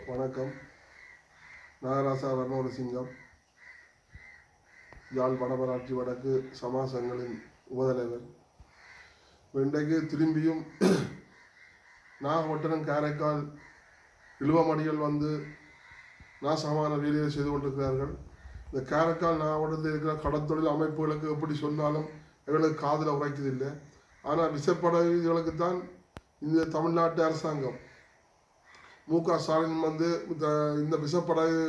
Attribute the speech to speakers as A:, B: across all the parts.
A: வணக்கம். நாகராசா வர்ணோரசிங்கம் யாழ் வடமராட்சி வடக்கு சமாசங்களின் உபதலைவர். இன்றைக்கு திரும்பியும் நாகப்பட்டினம் காரைக்கால் இழுவமடிகள் வந்து நாசமான வேலையை செய்து கொண்டிருக்கிறார்கள். இந்த காரைக்கால் நாகப்பட்டினத்தில் இருக்கிற கடற்தொழில் அமைப்புகளுக்கு எப்படி சொன்னாலும் எங்களுக்கு காதில் உரைக்குதில்லை. ஆனால் விசப்படகுகளுக்கு தான் இந்த தமிழ்நாட்டு அரசாங்கம் மு க ஸ்டாலின் வந்து இந்த இந்த விசப்படகு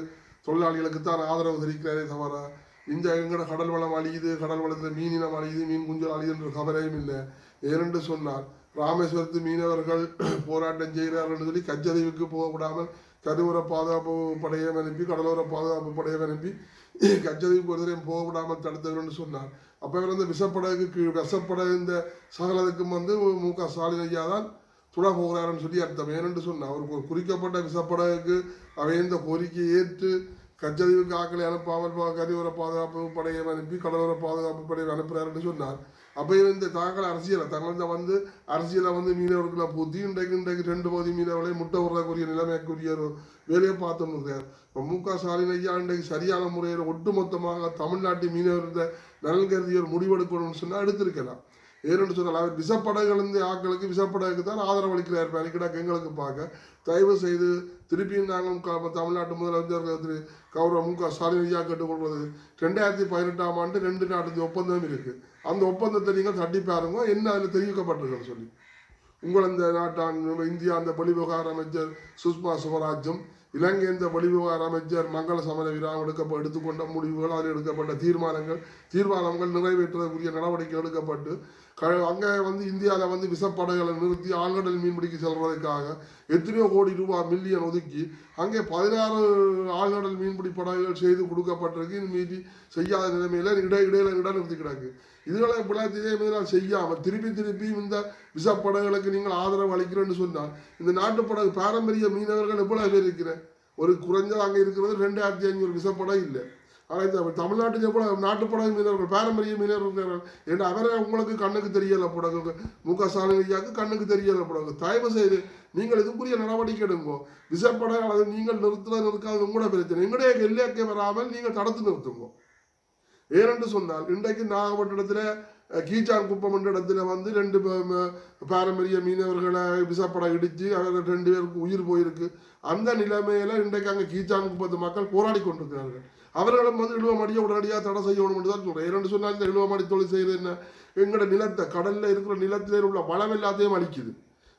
A: தொழிலாளிகளுக்கு தான் ஆதரவு தெரிவிக்கிறாரே தவிர இந்த எங்கட கடல் வளம் அழியுது கடல் வளத்தில் மீனினம் அழியுது மீன் குஞ்சல் அழியுதுன்ற கவலையும் இல்லை. ஏனென்று சொன்னால் ராமேஸ்வரத்து மீனவர்கள் போராட்டம் செய்கிறார்கள் சொல்லி கச்சதீவுக்கு போகப்படாமல் கருவூர பாதுகாப்பு படையை அனுப்பி கடலோர பாதுகாப்பு படையை அனுப்பி கச்சதீவுக்கு ஒருத்தரையும் போகப்படாமல் தடுத்தவர்கள்னு சொன்னார் அப்போ இவர் அந்த விஷப்படகுக்கு விஷப்பட இந்த சகலத்துக்கும் வந்து மு க ஸ்டாலின் ஐயா தான் துணை போகிறாருன்னு சொல்லி அர்த்தம் ஏனென்று சொன்னால் அவருக்கு ஒரு குறிக்கப்பட்ட விசப்படகுக்கு அவை இந்த கோரிக்கையை ஏற்று கச்சதீவுக்கு ஆக்களை அனுப்பாமல் பா- கரையோர பாதுகாப்பு படையை அனுப்பி கடலோர பாதுகாப்பு படையை அனுப்புகிறாருன்னு சொன்னார். அப்போ இந்த தாங்கள் அரசியலை தங்கள்கிட்ட வந்து அரசியலை வந்து மீனவர்களை பூத்தி இன்றைக்கு இன்றைக்கு ரெண்டு பகுதி மீனவர்களை முட்டை விடுறக்கூடிய நிலைமைக்குரிய ஒரு வேலையை பார்த்துன்னு இருக்கார். இப்போ மு க ஸ்டாலின் ஐயா இன்றைக்கு சரியான முறையில் ஒட்டுமொத்தமாக தமிழ்நாட்டு மீனவர்களை நலன் கருதி ஒரு முடிவெடுக்கணும்னு சொன்னால் எடுத்திருக்கலாம். ஏன்னு சொன்னால் அவர் விசப்படகுகள் ஆக்களுக்கு ஆட்களுக்கு விசப்படகுக்கு தான் ஆதரவு அளிக்கிறார். பனிக்கிடாக்கு எங்களுக்கு பார்க்க தயவு செய்து திருப்பியும் நாங்கள் தமிழ்நாட்டு முதலமைச்சர் திரு கௌரவ மு க ஸ்டாலின் ஐயா கேட்டுக்கொள்வது ரெண்டாயிரத்தி பதினெட்டாம் ஆண்டு ரெண்டு நாட்டு ஒப்பந்தம் இருக்குது அந்த ஒப்பந்தத்தை நீங்கள் தட்டி பாருங்க என்ன அதில் தெரிவிக்கப்பட்டிருக்குன்னு சொல்லி. உங்கள் இந்த நாட்டான் இந்தியா அந்த வெளிவிவகார அமைச்சர் சுஷ்மா சுவராஜ்யம் இலங்கை இந்த வெளிவிவகார அமைச்சர் மங்கள சமர விராம் எடுக்கப்ப எடுத்துக்கொண்ட முடிவுகள் அதில் எடுக்கப்பட்ட தீர்மானங்கள் தீர்மானங்கள் நிறைவேற்றுவதற்குரிய நடவடிக்கை எடுக்கப்பட்டு க அங்கே வந்து இந்தியாவில் வந்து விசப்படைகளை நிறுத்தி ஆழ்கடல் மீன்பிடிக்க செல்வதற்காக எத்தனையோ கோடி ரூபாய் மில்லியன் ஒதுக்கி அங்கே பதினாறு ஆழ்கடல் மீன்பிடி படகுகள் செய்து கொடுக்கப்பட்டிருக்கு. மீதி செய்யாத நிலைமையில் இட இடையில இடம் நிறுத்தி கிடக்கு. இதுகளை பிள்ளைத்து இதே மாதிரி நான் செய்யாமல் திருப்பி திருப்பி இந்த விசப்படகுகளுக்கு நீங்கள் ஆதரவு அளிக்கிறேன்னு சொன்னால் இந்த நாட்டுப்படகு பாரம்பரிய மீனவர்கள் எவ்வளோ பேர் இருக்கிறேன் ஒரு குறைஞ்சது அங்கே இருக்கிறது ரெண்டாயிரத்தி ஐநூறு விசப்படகு இல்லை. ஆனால் தமிழ்நாட்டில் எவ்வளோ எவ்வளவு நாட்டுப்படகு மீனவர்கள் பாரம்பரிய மீனவர்கள் ஏன்னா அவரை உங்களுக்கு கண்ணுக்கு தெரியலை படகு மு க ஸ்டாலின் ஐயாவுக்கு கண்ணுக்கு தெரியலை படகு தயவு செய்து நீங்கள் இதுக்குரிய நடவடிக்கை எடுங்கோ. விசப்படகு அல்லது நீங்கள் நிறுத்துறது நிற்காது உங்களோட பிரச்சனை. எங்களுடைய எல்லைக்கு வராமல் நீங்கள் தடுத்து நிறுத்துங்கோ. ஏனென்று சொன்னால் இன்றைக்கு நாகப்பட்டினத்தில் கீச்சான் குப்பம் என்ற இடத்துல வந்து ரெண்டு பாரம்பரிய மீனவர்களை விசப்பட இடித்து அவர்கள் ரெண்டு பேருக்கு உயிர் போயிருக்கு. அந்த நிலைமையில இன்றைக்கு அங்கே கீச்சான் குப்பத்து மக்கள் போராடி கொண்டிருக்கிறார்கள். அவர்களும் வந்து இழுவமடியை உடனடியாக தடை செய்யணும் என்று தான் சொல்கிறேன் இரண்டு சொன்னால் இந்த இழுவமடி தொழில் செய்கிறது என்ன? எங்களோட நிலத்தை கடலில் இருக்கிற நிலத்திலே உள்ள வளம் எல்லாத்தையும் அழிக்குது.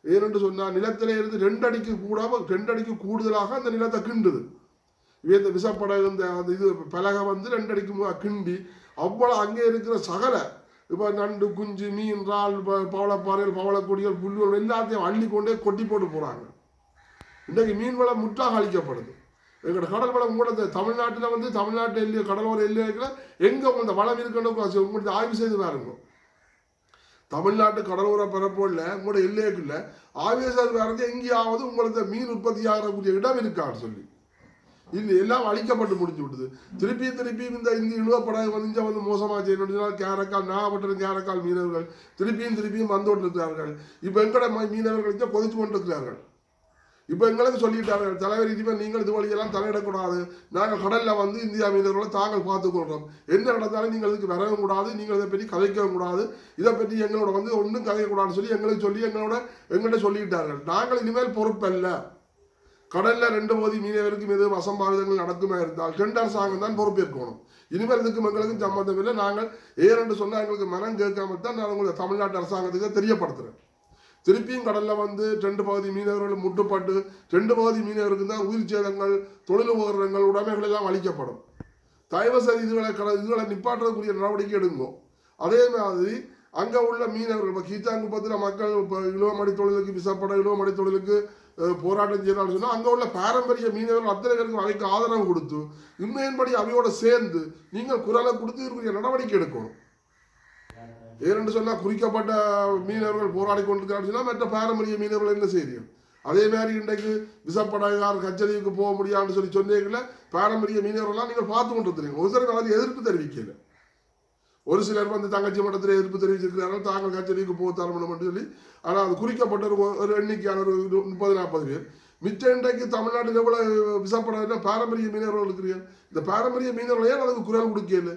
A: ஏனென்று சொன்னால் நிலத்திலே இருந்து ரெண்டு அடிக்கு கூடாம ரெண்டு அடிக்கு கூடுதலாக அந்த நிலத்தை கிண்டுது. இந்த விசப்படகு இந்த அந்த இது பலகை வந்து ரெண்டு அடிக்கும் கிண்டி அவ்வளோ அங்கே இருக்கிற சகல இப்போ நண்டு குஞ்சு மீன் இறால் பவளப்பாறைகள் பவளக்கொடிகள் புல்லுகள் எல்லாத்தையும் அள்ளி கொண்டே கொட்டி போட்டு போகிறாங்க இன்றைக்கு மீன் வளம் முற்றாக அழிக்கப்படுது. எங்களோட கடல் வளம் கூட இந்த தமிழ்நாட்டில் வந்து தமிழ்நாட்டு எல்லையோ கடலோர எல்லையில் எங்கே அந்த வளம் இருக்குன்னு உங்களுக்கு ஆய்வு செய்து பாருங்க. தமிழ்நாட்டு கடலோர பரப்போல உங்களோட எல்லைக்குள்ள ஆய்வு செய்து பாருங்க எங்கேயாவது உங்களுக்கு மீன் உற்பத்தி ஆகக்கூடிய இடம் இருக்கான்னு சொல்லி. இல்லை எல்லாம் அழிக்கப்பட்டு முடிஞ்சு விடுது திருப்பி திருப்பி இந்த இந்த இழுவப்படாது வந்து வந்து மோசமாக செய்யணும் கேரக்கால் நாகப்பட்டினம் கேரக்கால் மீனவர்கள் திருப்பியும் திருப்பியும் வந்து கொண்டிருக்கிறார்கள். இப்போ எங்கட ம- மீனவர்களுக்கு கொதித்து கொண்டிருக்கிறார்கள். இப்போ எங்களுக்கு சொல்லிட்டார்கள் தலைவர் இனிமேல் நீங்கள் இது வழியெல்லாம் தலையிடக்கூடாது. நாங்கள் கடலில் வந்து இந்தியா மீனவர்களை தாங்கள் பார்த்துக்கொள்கிறோம் என்ன நடந்தாலும் நீங்கள் இதுக்கு வரவும் கூடாது நீங்கள் இதை பற்றி கதைக்கவும் கூடாது. இதை பற்றி எங்களோட வந்து ஒன்றும் கதைக்கக்கூடாதுன்னு சொல்லி எங்களுக்கு சொல்லி எங்களோட எங்கள்கிட்ட சொல்லிட்டார்கள். நாங்கள் இனிமேல் பொறுப்பல்ல. கடல்ல ரெண்டு போதி மீனவருக்கும் எதுவும் அசம்பாவிதங்கள் நடக்குமா இருந்தால் ரெண்டு அரசாங்கம் தான் பொறுப்பேற்கணும். இனிமேல் இதுக்கு எங்களுக்கும் சம்மந்தம் இல்லை. நாங்கள் ஏன்னு சொன்னால் எங்களுக்கு மனம் கேட்காம தான் நான் உங்களுக்கு தமிழ்நாட்டு அரசாங்கத்துக்கு தெரியப்படுத்துறேன். திருப்பியும் கடல்ல வந்து ரெண்டு பகுதி மீனவர்கள் முட்டுப்பட்டு ரெண்டு பகுதி மீனவருக்கு தான் உயிர் சேதங்கள் தொழில் உபகரணங்கள் உடைமைகள் எல்லாம் அளிக்கப்படும். தயவு செய்து இதுகளை கட இதுகளை நிப்பாட்டுறதுக்குரிய நடவடிக்கை எடுங்கோ. அதே மாதிரி அங்கே உள்ள மீனவர்கள் இப்போ கீச்சாங்குப்பத்தில் மக்கள் இப்போ இழுவமடி தொழிலுக்கு விசப்பட இழுவமடி தொழிலுக்கு போராட்டம் செய்யறான்னு சொன்னால் அங்கே உள்ள பாரம்பரிய மீனவர்கள் அத்தனை பேருக்கு அவைக்கு ஆதரவு கொடுத்து இன்மையின்படி அவையோட சேர்ந்து நீங்கள் குரலை கொடுத்து இருக்கிற நடவடிக்கை எடுக்கணும். ஏனென்று சொன்னால் குறிக்கப்பட்ட மீனவர்கள் போராடி கொண்டிருக்கிறார்கள் சொன்னால் மற்ற பாரம்பரிய மீனவர்கள் என்ன செய்யும் அதே மாதிரி இன்றைக்கு விசப்படகார் கச்சேரிக்கு போக முடியாதுன்னு சொல்லி சொன்னீங்களே பாரம்பரிய மீனவர்கள்லாம் நீங்கள் பார்த்து கொண்டு இருக்கிறீங்க ஒரு சிலர் எதிர்ப்பு தெரிவிக்கல. ஒரு சிலர் வந்து தங்கச்சி மட்டத்தில் எதிர்ப்பு தெரிவிச்சிருக்கிறார்கள் தாங்கள் கச்சேரிக்கு போக தரணும் சொல்லி. ஆனால் அது குறிக்கப்பட்ட ஒரு ஒரு எண்ணிக்கையான ஒரு முப்பது நாற்பது பேர். மிச்ச இன்றைக்கு தமிழ்நாட்டில் எவ்வளோ விசப்படாதுன்னா பாரம்பரிய மீனவர்கள் இருக்கிறீர்கள். இந்த பாரம்பரிய மீனவர்கள் ஏன் அதுக்கு குரல் கொடுக்கல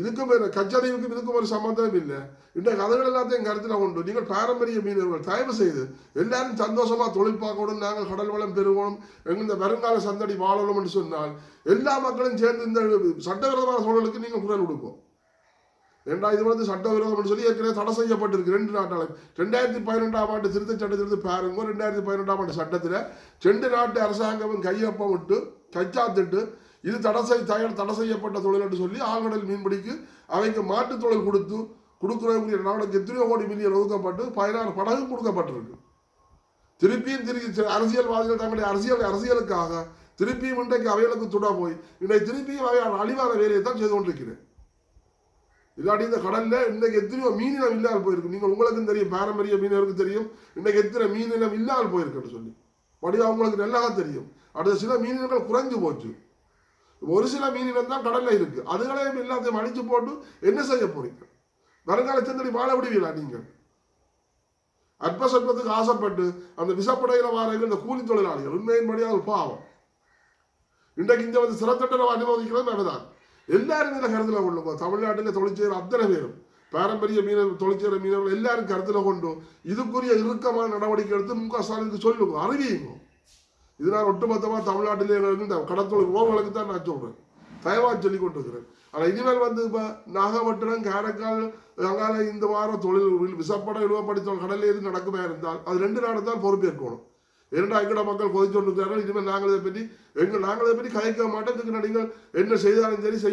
A: இதுக்கும் வேற இதுக்கும் ஒரு சம்பந்தம் இல்லை. இன்றைக்கு கதைகள் எல்லாத்தையும் கருத்தில் கொண்டு நீங்கள் பாரம்பரிய மீனவர்கள் தயவு செய்து எல்லாரும் சந்தோஷமா தொழில் பார்க்கணும் நாங்கள் கடல் வளம் பெறுவோம் எங்கள் வருங்கால சந்தடி வாழணும் என்று சொன்னால் எல்லா மக்களும் சேர்ந்து இந்த சட்டவிரோதமான சூழலுக்கு நீங்கள் குரல் கொடுப்போம். ஏண்டா இது வந்து சட்டவிரோதம்னு சொல்லி ஏற்கனவே தடை செய்யப்பட்டிருக்கு. ரெண்டு நாட்டால் ரெண்டாயிரத்தி பதினெண்டாம் ஆண்டு திருத்த சட்டத்திலிருந்து பாருங்க. ரெண்டாயிரத்தி பதினெண்டாம் ஆண்டு சட்டத்தில் ரெண்டு நாட்டு அரசாங்கமும் கையொப்பம் விட்டு கைச்சாத்திட்டு இது தடை செய் தடை செய்யப்பட்ட தொழில் என்று சொல்லி ஆழ்கடல் மீன்பிடிக்கு அவைக்கு மாட்டுத் தொழில் கொடுத்து கொடுக்குறவங்க நடவடிக்கை எத்தனையோ கோடி மில்லியன் ஒதுக்கப்பட்டு பதினாறு படகு கொடுக்கப்பட்டிருக்கு. திருப்பியும் திருப்பி அரசியல்வாதிகள் தங்களுடைய அரசியல் அரசியலுக்காக திருப்பியும் இன்றைக்கு அவைகளுக்கு துடா போய் இன்றைக்கு திருப்பியும் அவையான அழிவான வேலையை தான் செய்து கொண்டிருக்கிறேன். இல்லாட்டி இந்த கடலில் இன்றைக்கு எத்தனையோ மீனினம் இல்லாமல் போயிருக்கு. நீங்கள் உங்களுக்கும் தெரியும் பாரம்பரிய மீனவருக்கு தெரியும் இன்றைக்கு எத்தனை மீனினம் இல்லாமல் போயிருக்குன்னு சொல்லி. படி உங்களுக்கு நல்லா தெரியும். அடுத்த சில மீனினங்கள் குறைஞ்சு போச்சு. ஒரு சில மீனினம் தான் கடல்ல இருக்கு. அதுகளையும் எல்லாத்தையும் அழிச்சு போட்டு என்ன செய்ய போறீங்க? வருங்கால சிந்தனை வாழ விடுவீங்களா நீங்கள்? அற்ப சொற்பத்துக்கு ஆசைப்பட்டு அந்த விசப்படையில வாரவங்க இந்த கூலி தொழிலாளிகள் உண்மையின்படி அது பாவம். இன்றைக்கு இங்க வந்து சிறத்தட்டளவு அனுமதிக்கிறது நல்லதான் எல்லாரும் இதில் கருத்தில் கொள்ளுங்க தமிழ்நாட்டில் தொழிற்செய்கிற அத்தனை பேரும். பாரம்பரிய மீனவர் தொழிற்செய்கிற மீனவர்கள் எல்லாரும் கருத்தில் கொண்டு இதுக்குரிய இறுக்கமான நடவடிக்கை எடுத்து முக ஸ்டாலினுக்கு சொல்லுங்க. அறிவியுங்க. இதனால் ஒட்டுமொத்தமாக தமிழ்நாட்டிலே இந்த கடத்தொழில் உறவுகளுக்கு தான் நான் சொல்கிறேன் தயவாக சொல்லி கொண்டிருக்கிறேன். ஆனால் இனிமேல் வந்து இப்போ நாகப்பட்டினம் காரைக்கால் அங்கால இந்த வாரம் தொழில் விசப்பட இழுவப்படுத்த கடலில் எது நடக்குமே இருந்தால் அது ரெண்டு நாடு தான் பொறுப்பேற்கணும். இரண்டா எங்கட மக்கள் கொதிச்சு கொண்டிருக்கிறார்கள். இனிமேல் நாங்கள் இதை பற்றி எங்கள் நாங்கள் இதை பற்றி கலைக்க மாட்டோம். இதுக்கு நீங்கள் என்ன செய்தாலும் சரி செய்ய